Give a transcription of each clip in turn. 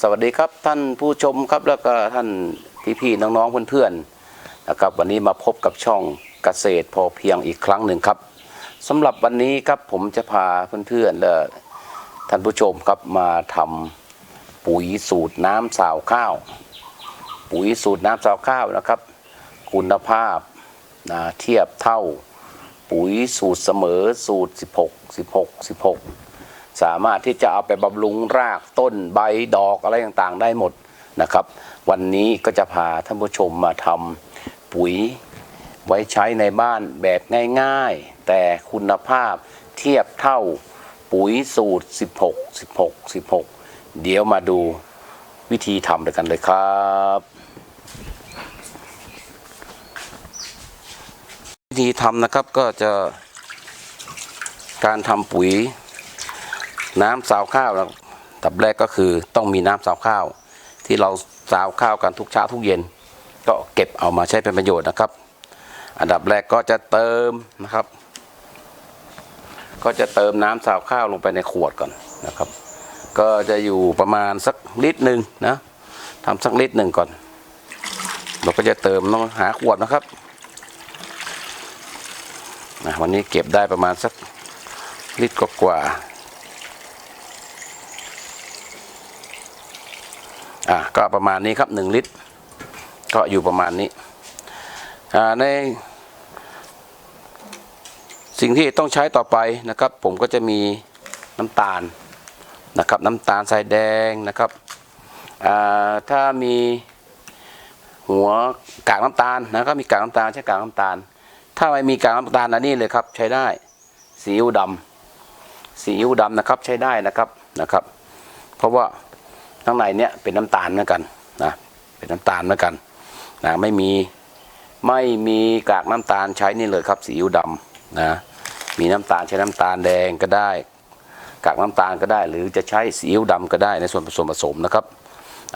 สวัสดีครับท่านผู้ชมครับแล้วก็ท่านพี่ๆน้องๆเพื่อนๆนะครับวันนี้มาพบกับช่องเกษตรพอเพียงอีกครั้งหนึ่งครับสำหรับวันนี้ครับผมจะพาเพื่อนๆและท่านผู้ชมครับมาทำปุ๋ยสูตรน้ำสาวข้าว ปุ๋ยสูตรน้ำสาวข้าวนะครับ คุณภาพนะเทียบเท่า ปุ๋ยสูตรเสมอสูตร 16 16 16 สามารถที่จะเอาไปบำรุงรากต้นใบดอกอะไรต่างๆ ได้หมดนะครับ วันนี้ก็จะพาท่านผู้ชมมาทำปุ๋ยไว้ใช้ในบ้านแบบง่ายๆ แต่คุณภาพเทียบเท่าปุ๋ยสูตร 16 16 16 เดี๋ยวมาดูวิธีทำด้วยกันเลยครับ วิธีทำนะครับก็จะการทำปุ๋ย น้ำสาวข้าวนะตับแรกก็คือต้องมีน้ำสาวข้าว ที่เราสาวข้าวกันทุกเช้าทุกเย็น ก็เก็บเอามาใช้เป็นประโยชน์นะครับ อันดับแรกก็จะเติมนะครับ ก็จะเติมน้ำสาวข้าวลงไปในขวดก่อนนะครับ ก็จะอยู่ประมาณสักลิตรหนึ่งนะทำสักลิตรหนึ่งก่อน เราก็จะเติมต้องหาขวดนะครับนะวันนี้เก็บได้ประมาณสักลิตรกว่า อะก็ประมาณนี้ครับหนึ่งลิตร ก็อยู่ประมาณนี้อ่าใน สิ่งที่ต้องใช้ต่อไปนะครับ ผมก็จะมีน้ำตาลนะครับน้ำตาลทรายแดงนะครับอ่าถ้ามีหัวกากน้ำตาลนะก็มีกากน้ำตาลใช้กากน้ำตาล ถ้าไม่มีกากน้ำตาลอันนี้เลยครับใช้ได้ซีอิ๊วดำซีอิ๊วดำนะครับใช้ได้นะครับนะครับ เพราะว่า ข้างในเนี้ยเป็นน้ำตาลเหมือนกันนะเป็นน้ำตาลเหมือนกันนะไม่มีไม่มีกากน้ำตาลใช้นี่เลยครับซีอิ๊วดำนะมีน้ำตาลใช้น้ำตาลแดงก็ได้ กากน้ำตาลก็ได้ หรือจะใช้ซีอิ๊วดำก็ได้ในส่วนผสมผสมนะครับ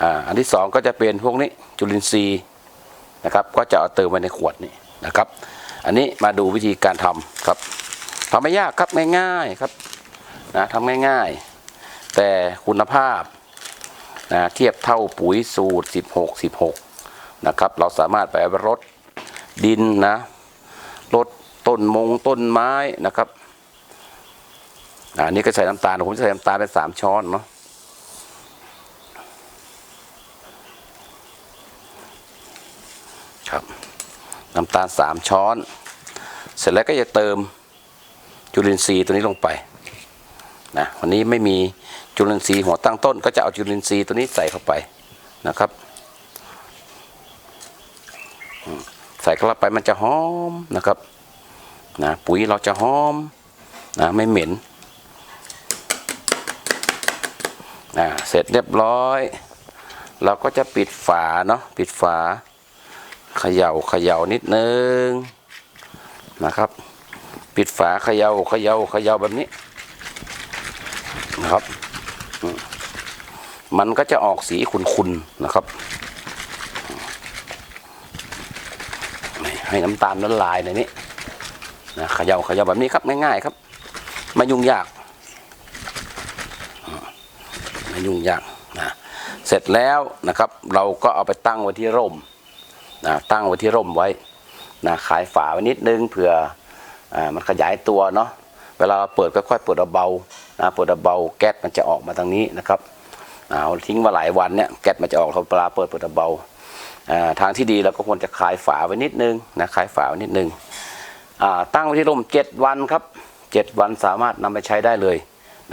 อ่าอันที่สองก็จะเป็นพวกนี้จุลินทรีย์นะครับก็จะเอาเติมไว้ในขวดนี่นะครับ อันนี้มาดูวิธีการทำครับทำไม่ยากครับง่ายๆครับนะทำง่ายๆ แต่คุณภาพ นะเทียบเท่าปุ๋ยสูตร 16 16 นะครับ เราสามารถไปรดดินนะรดต้นมงต้นไม้นะครับอันนี้ก็ใส่น้ำตาลผมจะใส่น้ำตาลไปสามช้อนเนาะครับน้ำตาลสามช้อน เสร็จแล้วก็จะเติมจุลินทรีย์ตัวนี้ลงไป นะวันนี้ไม่มีจุลินทรีย์หัวตั้งต้น ก็จะเอาจุลินทรีย์ตัวนี้ใส่เข้าไปนะครับใส่เข้าไปมันจะหอมนะครับนะปุ๋ยเราจะหอมนะไม่เหม็นนะเสร็จเรียบร้อย เราก็จะปิดฝาเนาะปิดฝาเขย่าเขย่านิดนึงนะครับ ปิดฝาเขย่าเขย่าเขย่าแบบนี้ นะครับ มันก็จะออกสีขุ่นๆนะครับ ให้น้ำตาลละลายในนี้นะขย่าขย่าแบบนี้ครับง่ายๆครับไม่ยุ่งยากไม่ยุ่งยากนะเสร็จแล้วนะครับ เราก็เอาไปตั้งไว้ที่ร่มนะตั้งไว้ที่ร่มไว้นะขายฝาไว้นิดนึงเผื่ออมันขยายตัวเนาะเวลาเราเปิดค่อยๆเปิดเบาๆ นะเปิดเบาแก๊สมันจะออกมาทางนี้นะครับเอาทิ้งมาหลายวันเนี่ยแก๊สมันจะออกเวลาเปิดเปิดเบาอ่ทางที่ดีเราก็ควรจะขายฝาไว้นิดนึงนะขายฝาไว้นิดนึงตั้งไว้ที่ร่มเจ็ดวันครับเจ็ดวันสามารถนำไปใช้ได้เลย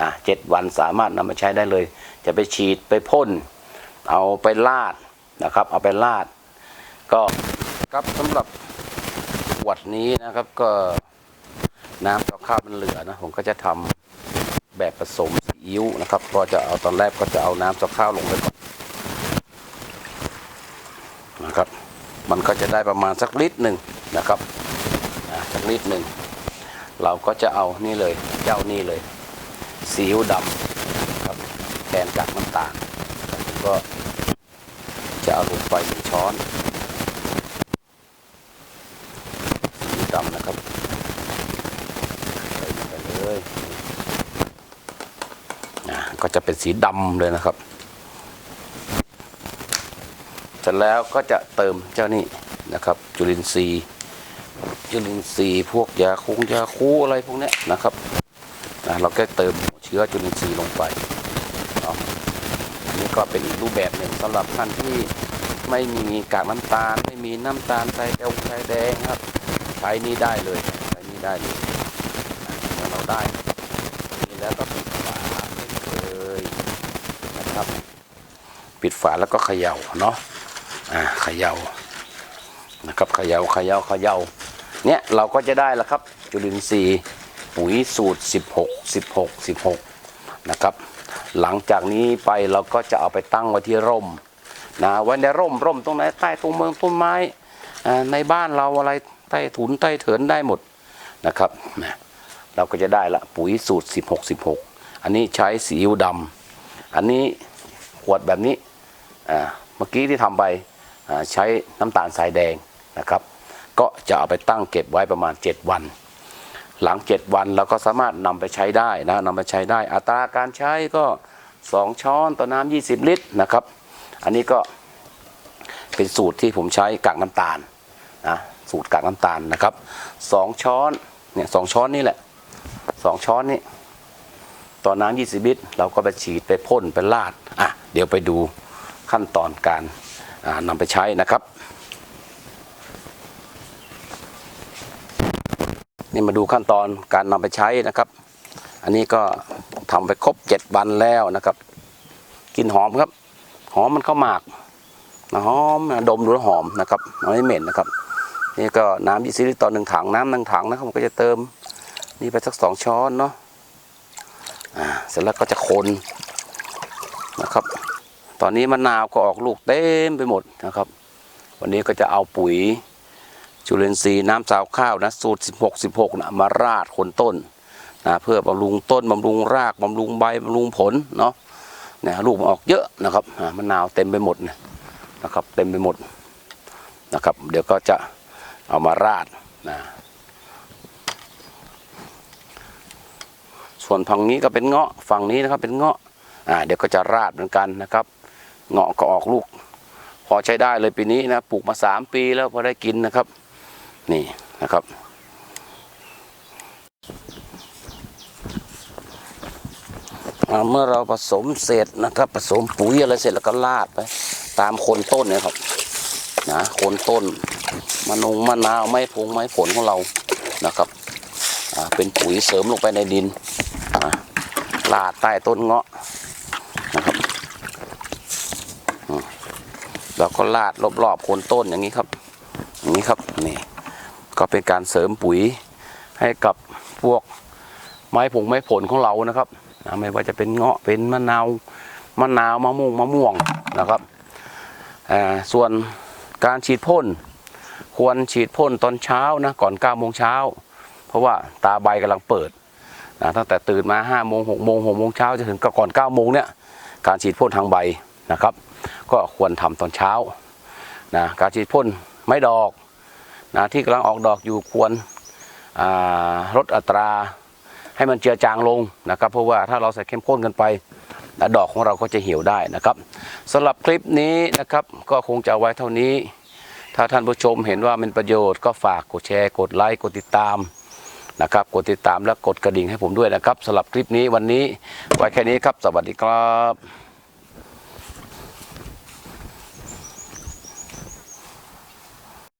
นะเจ็ดวันสามารถนำไปใช้ได้เลย จะไปฉีดไปพ่น เอาไปลาดนะครับ เอาไปลาด ก็ครับสำหรับขวดนี้นะครับก็น้ำกับข้าวมันเหลือนะผมก็จะทำ แบบผสมซีอิ๊วนะครับ ก็จะเอาตอนแรกก็จะเอาน้ำกับข้าวลงไปก่อนนะครับ มันก็จะได้ประมาณสักลิตรหนึ่งนะครับสักลิตรหนึ่งเราก็จะเอานี่เลยเจ้านี่เลยซีอิ๊วดำครับแทนกากน้ำตาลก็จะเอาลงไปหนึ่งช้อน สีดำนะครับใส่ลงไปเลยนะก็จะ เป็นสีดำเลยนะครับ เสร็จแล้วก็จะเติมเจ้านี่นะครับ จุลินทรีย์ จุลินทรีย์พวกยาคุงยาคูอะไรพวกนี้นะครับนะเราก็เติมเชื้อจุลินทรีย์ลงไปนาะอันนี่ก็เป็นอีกรูปแบบหนึ่งสำหรับท่านที่ไม่มีกากน้ำตาล ไม่มีน้ำตาลใส่เอลใส่แดงครับใช้นี่ได้เลยใช้นี่ได้เลยเราได้ แล้วก็ปิดฝาเลย นะครับ ปิดฝาแล้วก็เขย่าเนาะอ่าเขย่านะครับเขยา่าเขยา่าเขย่าเนี่ยเราก็จะได้แล้วครับ จุลินทรีย์ปุ๋ยสูตร 16 16 16นะครับ หลังจากนี้ไปเราก็จะเอาไปตั้งไว้ที่ร่มนะไว้ในร่มร่มตรงไหนใต้ตรงเมืองต้นไม้อ่าในบ้านเราอะไรใต้ถุนใต้เถินได้หมดนะครับนะเราก็จะได้ละปุ๋ยสูตร 16 16 อันนี้ใช้สีอิวดำ อันนี้ขวดแบบนี้เมื่อกี้ที่ทำไปใช้น้ำตาลทรายแดงนะครับ ก็จะเอาไปตั้งเก็บไว้ประมาณ 7 วัน หลัง 7 วันเราก็สามารถนำไปใช้ได้นะนำไปใช้ได้ อัตราการใช้ก็ 2 ช้อนต่อน้ำ20 ลิตรนะครับ อันนี้ก็เป็นสูตรที่ผมใช้กากน้ำตาลนะสูตรกากน้ำตาลนะครับ 2 ช้อนเนี่ยสช้อนนี่แหละ 2 ช้อนนี่ ต่อน้ำ20 ลิตร เราก็ไปฉีดไปพ่นไปลาดอะเดี๋ยวไปดูขั้นตอนการนำไปใช้นะครับ นี่มาดูขั้นตอนการนำไปใช้นะครับ อันนี้ก็ทำไปครบเจ็ดวันแล้วนะครับกลินหอมครับ หอมมันเข้าหมากหอมดมดูแล้วหอมนะครับไม่เหม็นนะครับ นี่ก็น้ำยี่สิบลิตรต่อหนึ่งถังน้ำหนึ่งถังนะครับผมก็จะเติมนี่ไปสักสองช้อนเนาะ อ่าเสร็จแล้วก็จะคนนะครับ ตอนนี้มะนาวก็ออกลูกเต็มไปหมดนะครับ วันนี้ก็จะเอาปุ๋ยจุลินทรีย์น้ำสาวข้าวนะสูตร 16 16นะมาราดคนต้นนะเพื่อบำรุงต้นบำรุงรากบำรุงใบบำรุงผลเนาะเนี่ยลูกมันออกเยอะนะครับมะนาวเต็มไปหมดนะครับ เต็มไปหมดนะครับ เดี๋ยวก็จะเอามาราดนะ ส่วนฝั่งนี้ก็เป็นเงาะฝั่งนี้นะครับเป็นเงาะอ่าเดี๋ยวก็จะราดเหมือนกันนะครับ เงาะก็ออกลูก พอใช้ได้เลยปีนี้นะปลูกมาสามปีแล้วพอได้กินนะครับ นี่นะครับเมื่อเราผสมเสร็จนะครับ ผสมปุ๋ยอะไรเสร็จแล้วก็ลาดไปตามโคนต้นเนี่ยครับนะโคนต้นมะนงมะนาวไม้พงไม้ผลของเรานะครับอ่าเป็นปุ๋ยเสริมลงไปในดิน ลาดใต้ต้นเงาะนะครับอืมแล้วก็ลาดรอบๆโคนต้นอย่างนี้ครับ อย่างนี้ครับนี่ก็เป็นการเสริมปุ๋ยให้กับพวกไม้ผงไม้ผลของเรานะครับไม่ว่าจะเป็นเงาะเป็นมะนาวมะนาวมะม่วงมะม่วงนะครับส่วนการฉีดพ่นควรฉีดพ่นตอนเช้านะก่อน9โมงเช้า เพราะว่าตาใบกำลังเปิด นะตั้งแต่ตื่นมา5โมง6โมง6โมงเช้าจะถึงก่อน9โมงเนี่ยการฉีดพ่นทางใบนะครับ ก็ควรทำตอนเช้านะการฉีดพ่นไม้ดอกนะที่กำลังออกดอกอยู่ควรลดอัตราให้มันเจือจางลงนะครับ เพราะว่าถ้าเราใส่เข้มข้นกันไปนะดอกของเราก็จะเหี่ยวได้นะครับสำหรับคลิปนี้นะครับก็คงจะเอาไว้เท่านี้ ถ้าท่านผู้ชมเห็นว่าเป็นประโยชน์ก็ฝากกดแชร์ กดไลค์ กดติดตาม นะครับ กดติดตามและกดกระดิ่งให้ผมด้วยนะครับสำหรับคลิปนี้วันนี้ไว้แค่นี้ครับ สวัสดีครับ